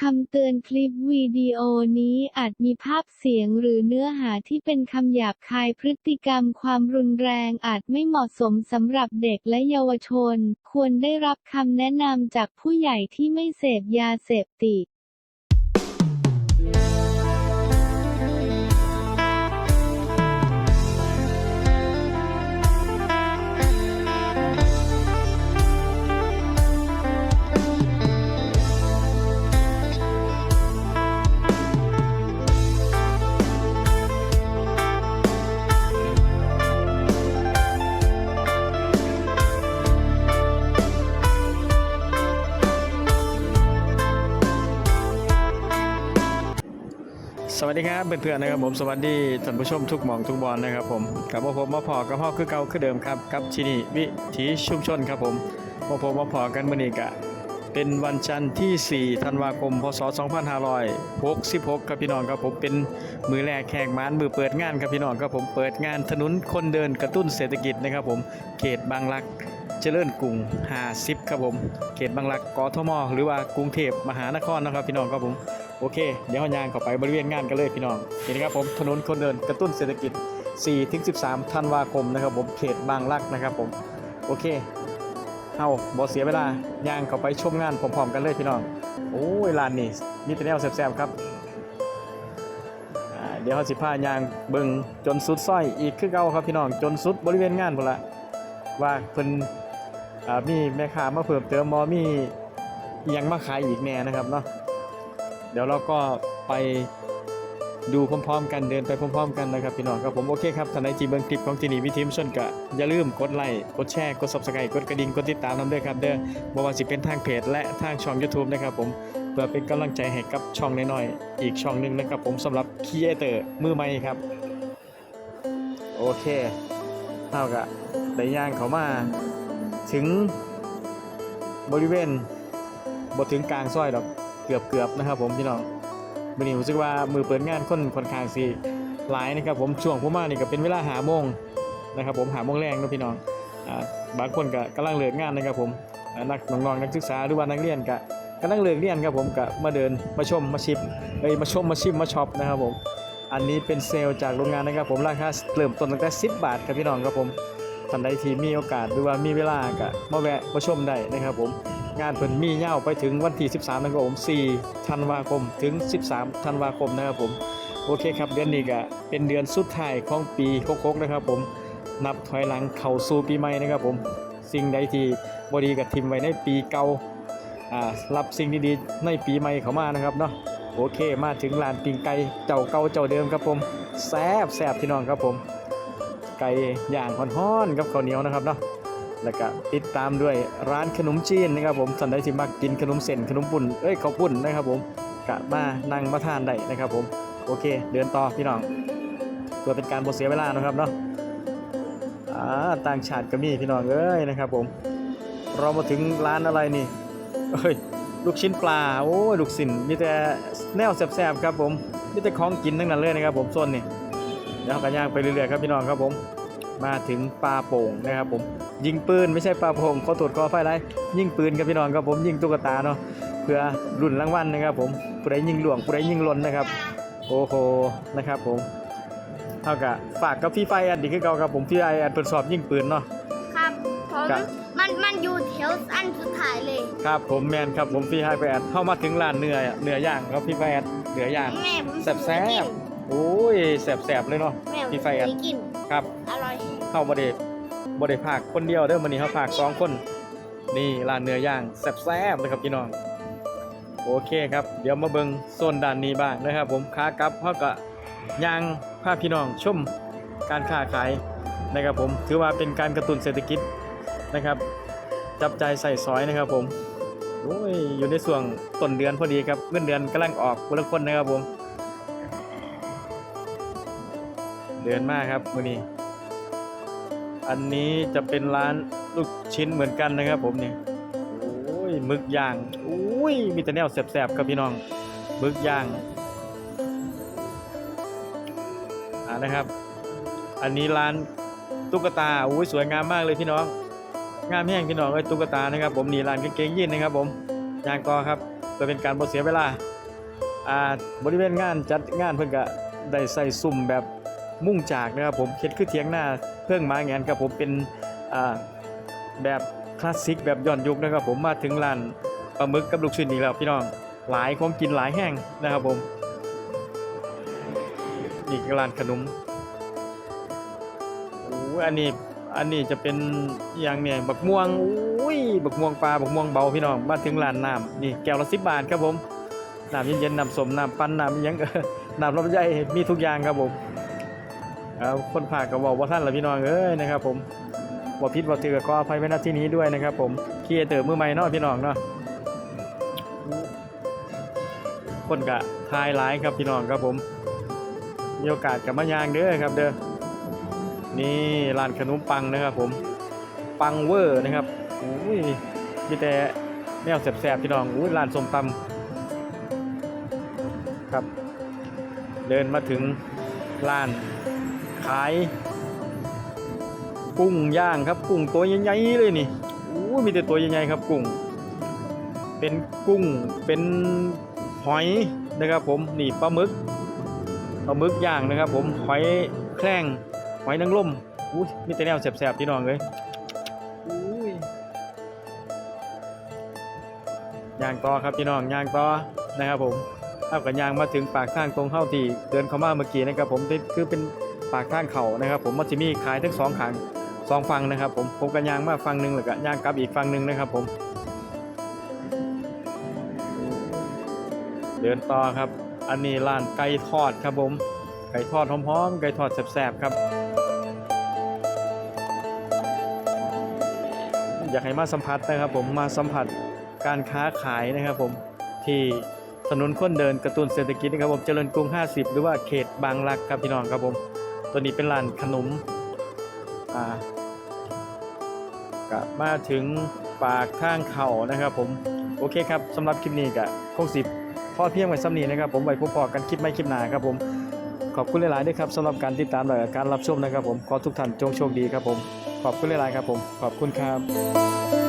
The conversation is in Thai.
คำเตือนคลิปวิดีโอนี้อาจมีภาพเสียงหรือเนื้อหาที่เป็นคำหยาบคายพฤติกรรมความรุนแรงอาจไม่เหมาะสมสำหรับเด็กและเยาวชน ควรได้รับคำแนะนำจากผู้ใหญ่ที่ไม่เสพยาเสพติด สวัสดีครับเพื่อนๆนะครับผมสวัสดีท่านผู้ชมทุกหมองทุกบอลนะครับผมกับว่าผมมาพอกับพ่อคือเก่าคือเดิมครับกับที่นี่วิถีชุมชนครับผมมาผมมาพอกันมื่อนี้กะเป็นวันจันทร์ที่ 4 ธันวาคม พศ 2566 ครับพี่น้องครับผมเป็นมือแรกแขกมานมือเปิดงานครับพี่น้องครับผมเปิดงานถนนคนเดินกระตุ้นเศรษฐกิจนะครับผมเขตบางรักเจริญกรุง50ครับผมเขตบางรักกทมหรือว่ากรุงเทพมหานครนะครับพี่น้องครับผม โอเค เดี๋ยวเรายางเข้าไปบริเวณงานกันเลยพี่น้องนี่นะครับผมถนนคนเดินกระตุ้นเศรษฐกิจ 4-13 ธันวาคมนะครับผมเขตบางรักนะครับผมโอเคเฮาบ่เสียเวลาย่างเข้าไปชมงานพร้อมๆกันเลยพี่น้องโอ้ยร้านนี้มีแต่แนวแซ่บๆครับเดี๋ยวเขาสิพายางเบิงจนสุดสร้อยอีกคือเก่าครับพี่น้องจนสุดบริเวณงานพุ่นละว่าเพิ่นอ่ามีแม่ค้ามาเพิ่มเติมบ่มียังมาขายอีกแน่นะครับเนาะ เดี๋ยวเราก็ไปดูพร้อมๆ กันเดินไปพร้อมๆ กันนะครับพี่น้องครับผมโอเคครับท่านใดที่เบิ่งคลิปของจีนี่วิทีมชนก็อย่าลืมกดไลค์กดแชร์กด Subscribe กดกระดิ่งกดติดตามนำด้วยครับเด้อบ่ว่าสิเป็นทางเพจและทางช่อง YouTube นะครับผมเพื่อเป็นกำลังใจให้กับช่องน้อยๆอีกช่องหนึ่งนะครับผมสำหรับครีเอเตอร์มือใหม่ครับโอเคเท่ากับได้ย่างเขามาถึงบริเวณบถึงกลางซอยดอก เกือบเกือบๆนะครับ ผมพี่น้องมื่อนี้รู้สึกว่ามือเปิดงานคนค่อนข้างสิหลายนะครับ ผมช่วงผมมานี่ก็เป็นเวลาหาโมงนะครับ ผมหาโมงแรงนะพี่น้องบางคนก็กำลังเลิกงานนะครับ ผมนักน้องๆนักศึกษาหรือว่านักเรียนก็กำลังเลิกเรียนครับผมก็มาเดินมาชมมาชิมเอ้ยมาชมมาชิมมาช็อปนะครับผมอันนี้เป็นเซลล์จากโรงงานนะครับ ผมราคาเริ่มต้นตั้งแต่10 บาทครับพี่น้องครับผมท่านใดที่มีโอกาสหรือว่ามีเวลาก็มาแวะมาชมได้นะครับผม งานเพิ่นมียาไปถึงวันที่ 13นะครับผม4ธันวาคมถึง 13ธันวาคมนะครับผมโอเคครับเดือนนี้ก็เป็นเดือนสุดท้ายของปี66นะครับผมนับถอยหลังเข้าสู่ปีใหม่นะครับผมสิ่งใดที่บดีก็ทิมไว้ในปีเก่าอ่ารับสิ่งดีๆในปีใหม่เข้ามานะครับเนาะโอเคมาถึงร้านปิงไก่เจ้าเก่าเจ้าเดิมครับผมแซ่บแซ่บพี่น้องครับผม ไก่ย่างฮ้อนๆกับข้าวเหนียวนะครับเนาะ แล้วก็ติดตามด้วยร้านขนมจีนนะครับผมท่านใดที่มักกินขนมเส้นขนมปุ่นเอ้ยข้าวปุ้นนะครับผมกะมานั่งมาทานได้นะครับผมโอเค เดินต่อพี่น้องเพื่อเป็นการบ่เสียเวลานะครับเนาะอ่าต่างชาติก็มีพี่น้องเอ้ยนะครับผมเรามาถึงร้านอะไรนี่เอ้ยลูกชิ้นปลาโอ้ลูกสินมีแต่แนวแซ่บๆครับผมมีแต่ของกินทั้งนั้นเลยนะครับผมโซนนี่เดี๋ยวเราก็ย่างไปเรื่อยๆครับพี่น้องครับผม มาถึงปลาโป่งนะครับผมยิงปืนไม่ใช่ปลาโป่งขอตรวจขอไฟไรยิงปืนครับพี่น้องครับผมยิงตุ๊กตาเนาะเพื่อรุ่นรางวัลนะครับผมผู้ใดยิงหลวงผู้ใดยิงหลนนะครับโอ้โหนะครับผมเท่ากับฝากกับพี่ไฟอันดีคือเก่าครับผมพี่ไออันทดสอบยิงปืนเนาะครับผมครับมันมันอยู่แถวอันสุดท้ายเลย ครับผมแมนครับผมพี่ไฮไปแอดเข้ามาถึงร้านเนื้อเนื้อย่างครับพี่ไฟแอดเนื้อย่างแม่ผมแซ่บแซ่บโอ้ยแซ่บแซ่บเลยเนาะแม่ผมพี่ไฟแอดเคยกินครับอร่อย เข้าบไดบไดภาคคนเดียวเด้อมันนี้เขาภาคสองคน นี่ร้านเนื้อย่างแซ่บๆเลยครับพี่น้อง โอเคครับ เดี๋ยวมาเบิงโซนด้านนี้บ้างนะครับ ผมค้ากลับเขาก็ย่างพาพี่น้องชมการค้าขายนะครับผมถือว่าเป็นการกระตุ้นเศรษฐกิจนะครับ จับใจใส่ซอยนะครับผมโอ้ยอยู่ในส่วงต้นเดือนพอดีครับเงินเดือนกำลังออกคนละคนนะครับผม เดือนมากครับมื้อนี้ อันนี้จะเป็นร้านลูกชิ้นเหมือนกันนะครับ ผมเนี่ยโอ้ยมึกย่างโอ้ยมีแต่แนวแสบๆครับพี่น้องมึกย่างอ่านะครับ อันนี้ร้านตุ๊กตาโอ้ยสวยงามมากเลยพี่น้อง งามแห้งพี่น้องเอ้ยตุ๊กตานะครับ ผมนี่ร้านกางเกงยีนนะครับ ผมยางกอครับพื่อเป็นการบ่เสียเวลาอ่าบริเวณงานจัดงานเพิ่นก็ได้ใส่ซุ่มแบบ มุ่งจากนะครับผมเฮ็ดคือเถียงหน้าเพิ่งมาแงนครับผมเป็นแบบคลาสสิกแบบย้อนยุคนะครับผมมาถึงร้านปลาหมึกกับลูกชิ้นอีกแล้วพี่น้องหลายของกินหลายแห้งนะครับผมนี่ร้านขนมโอ้ยอันนี้อันนี้จะเป็นอย่างเนี่ยบักม่วงอุ้ยบักม่วงปลาบักม่วงเบาพี่น้องมาถึงร้านน้ำนี่แก้วละ10บบาทครับผมน้ำเย็นๆน้ำสมน้ำปั่นน้ำยังน้ำลำไยมีทุกอย่างครับผม เอาคนผ่าก็บอกว่าท่านละพี่น้องเอ้ยนะครับ ผมว่าพิษว่าถือก็ขออภัยไว้ณที่นี้ด้วยนะครับ ผมคีเอเตอร์มือใหม่เนาะพี่น้องเนาะคนกะทายหลายครับพี่น้องครับผมมีโอกาสกับมายางเด้อครับ เด้อนี่ร้านขนมปังนะครับ ผมปังเวอร์นะครับอุ้ยมีแต่แนวแสบๆพี่น้องอุ้ยร้านส้มตำครับ เดินมาถึงร้าน ขาย กุ้งย่างครับ กุ้งตัวใหญ่ๆเลยนี่อู้มีแต่ตัวใหญ่ๆครับกุ้ง เป็นกุ้งเป็นหอยนะครับ ผมนี่ปลาหมึกปลาหมึกย่างนะครับ ผมหอยแครงหอยนางรมอู้มีแต่แนวแสบๆพี่นองเลยอุ้ยย่างต่อครับพี่น้องย่างต่อนะครับผมเท่ากับย่างมาถึงปากทางตรงเข้าที่เดินเข้ามาเมื่อกี้นะครับผมนี่คือเป็น ปากทางเขานะครับผมมันจะมีขายทั้งสองขางสองฝั่งนะครับผมผมกันยางมาฝั่งหนึ่งแล้วก็ยางกลับอีกฝั่งหนึ่งนะครับผมเดินต่อครับ อันนี้ร้านไก่ทอดครับผม ไก่ทอดหอมๆ ไก่ทอดแซ่บๆครับ อยากให้มาสัมผัสนะครับผม มาสัมผัสการค้าขายนะครับผม ที่ถนนคนเดินกระตุ้นเศรษฐกิจนะครับผม เจริญกรุง 50 หรือว่าเขตบางรักครับพี่น้องครับผม ตัวนี้เป็นร้านขนมอ่ากลับมาถึงปากข้างเขานะครับผม โอเคครับสำหรับคลิปนี้ก็คงสิบพ่อเพียงไว้ซ้ำนี้นะครับผมไว้พบพอกันคลิปไม่คลิปหนาครับผม ขอบคุณหลายๆด้วยครับสำหรับการติดตามและการรับชมนะครับผม ขอทุกท่านจงโชคดีครับผม ขอบคุณหลายๆครับผม ขอบคุณครับ